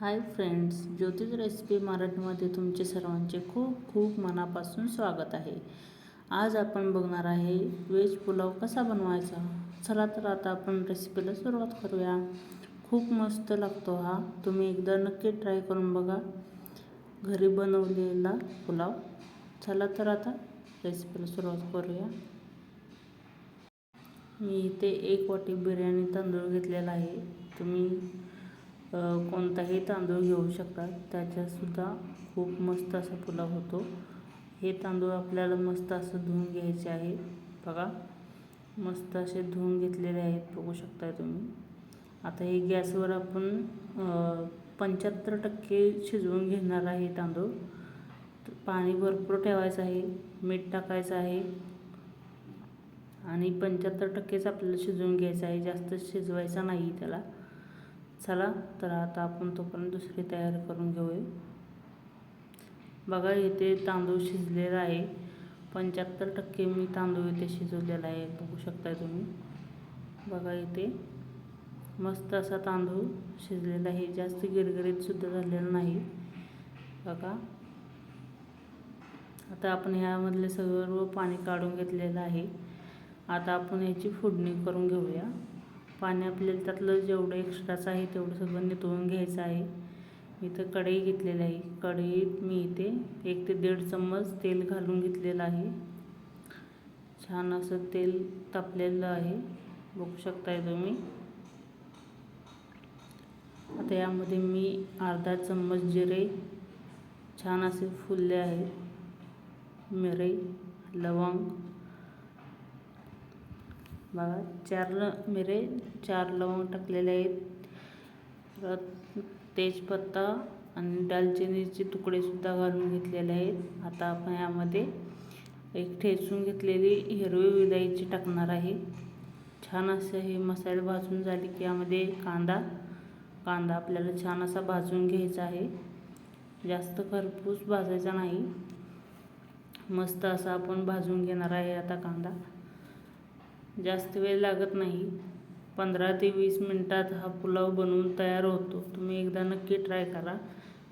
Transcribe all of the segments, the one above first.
Hi friends ज्योतिष recipe मराठीमध्ये तुमचे सर्वांचे खूप खूप मनापासून स्वागत आहे. आज आपण बघणार आहे वेज पुलाव कसा बनवायचा? चला तर आता आपण रेसिपीला सुरुवात करूया. खूप मस्त लागतो हा. तुम्ही एकदा नक्की ट्राय करून बघा. घरी बनवलेला पुलाव. चला तर आता रेसिपीला सुरुवात करूया. मी इथे एक वाटी बिर्याणी तांदूळ घेतलेला आहे. तुम्ही कोणताही तांदूळ घेऊ शकता. त्याच्यासुद्धा खूप मस्त असा पुलाव होतो. हे तांदूळ आपल्याला मस्त असं धुवून घ्यायचे आहे. बघा मस्त असे धुवून घेतलेले आहेत. बघू शकता तुम्ही. आता हे गॅसवर आपण पंच्याहत्तर टक्के शिजवून घेणार आहे तांदूळ. पाणी भरपूर ठेवायचं आहे. मीठ टाकायचं आहे. आणि पंच्याहत्तर टक्केच आपल्याला शिजवून घ्यायचं आहे. जास्त शिजवायचा नाही त्याला. चला तर आता आपण तोपर्यंत दुसरी तयारी करून घेऊया. बघा इथे तांदूळ शिजलेला आहे. पंच्याहत्तर टक्के मी तांदूळ इथे शिजवलेला आहे. बघू शकताय तुम्ही. बघा इथे. मस्त असा तांदूळ शिजलेला आहे. जास्त गिरगिरीतसुद्धा झालेला नाही. बघा. आता आपण ह्यामधले सर्व पाणी काढून घेतलेलं आहे. आता आपण याची फोडणी करून घेऊया. पाणी आपल्याला त्यातलं जेवढं एक्स्ट्राचं आहे तेवढं सगळं नितळून घ्यायचं आहे. मी तर कढई घेतलेली आहे. कढईत मी इथे एक ते दीड चम्मच तेल घालून घेतलेलं आहे. छान असं तेल तापलेलं आहे. बघू शकताय तुम्ही. आता यामध्ये मी अर्धा चम्मच जिरे छान असे फुलले आहे मिरे लवंग बघा चार मिरे चार लवंग टाकलेले आहेत. परत तेजपत्ता आणि दालचिनीचे तुकडेसुद्धा घालून घेतलेले आहेत. आता आपण यामध्ये एक ठेचून घेतलेली हिरवी विलायची टाकणार आहे. छान असं हे मसाले भाजून झाले की यामध्ये कांदा कांदा आपल्याला छान असा भाजून घ्यायचा आहे. जास्त खरपूस भाजायचा नाही. मस्त असा आपण भाजून घेणार आहे आता कांदा. जास्त वेळ लागत नाही. पंधरा ते वीस मिनटात हा पुलाव बनवून तयार होतो. तुम्ही एकदा नक्की ट्राय करा.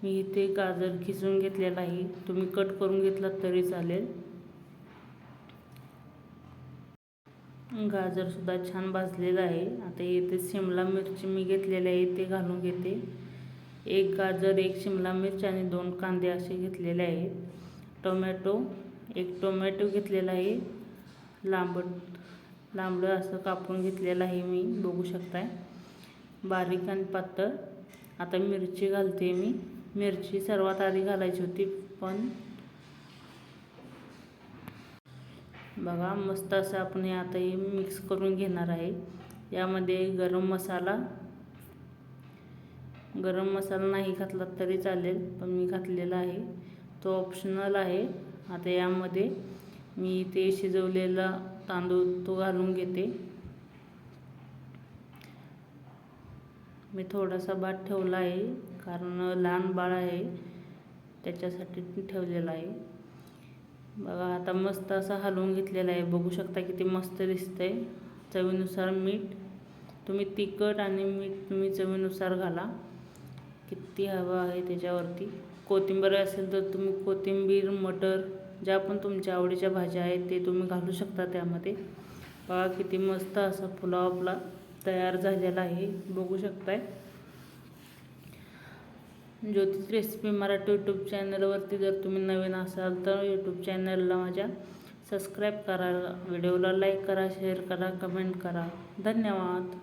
मी इथे गाजर खिसून घेतलेला आहे. तुम्ही कट करून घेतलात तरी चालेल. गाजरसुद्धा छान भाजलेलं आहे. आता इथे शिमला मिरची मी घेतलेली आहे ते घालून घेते. एक गाजर एक शिमला मिरची आणि दोन कांदे असे घेतलेले आहेत. टोमॅटो एक टोमॅटो घेतलेला आहे. लांबट लांबडं असं कापून घेतलेलं आहे मी बघू शकताय. बारीक आणि पातळ. आता मिरची घालते मी. मिरची सर्वात आधी घालायची होती पण बघा मस्त असं आपण हे आता हे मिक्स करून घेणार आहे. यामध्ये गरम मसाला गरम मसाला नाही घातला तरी चालेल पण मी घातलेला आहे. तो ऑप्शनल आहे. आता यामध्ये मी ते शिजवलेला तांदूळ तो घालून घेते. मी थोडासा भात ठेवला आहे कारण लहान बाळ आहे त्याच्यासाठी ठेवलेला आहे. बघा आता मस्त असा हलवून घेतलेला आहे. बघू शकता किती मस्त दिसतंय. चवीनुसार मीठ तुम्ही तिखट आणि मीठ तुम्ही चवीनुसार घाला. किती हवं आहे त्याच्यावरती. कोथिंबीर असेल तर तुम्ही कोथिंबीर मटर ज्या पण तुमच्या आवडीच्या भाज्या आहेत ते तुम्ही घालू शकता त्यामध्ये. बघा किती मस्त असा पुलाव आपला तयार झालेला आहे. बघू शकताय. ज्योतिष रेसिपी मराठी यूट्यूब चॅनलवरती जर तुम्ही नवीन असाल तर यूट्यूब चॅनलला माझ्या सबस्क्राईब करा व्हिडिओला लाईक करा शेअर करा कमेंट करा. धन्यवाद.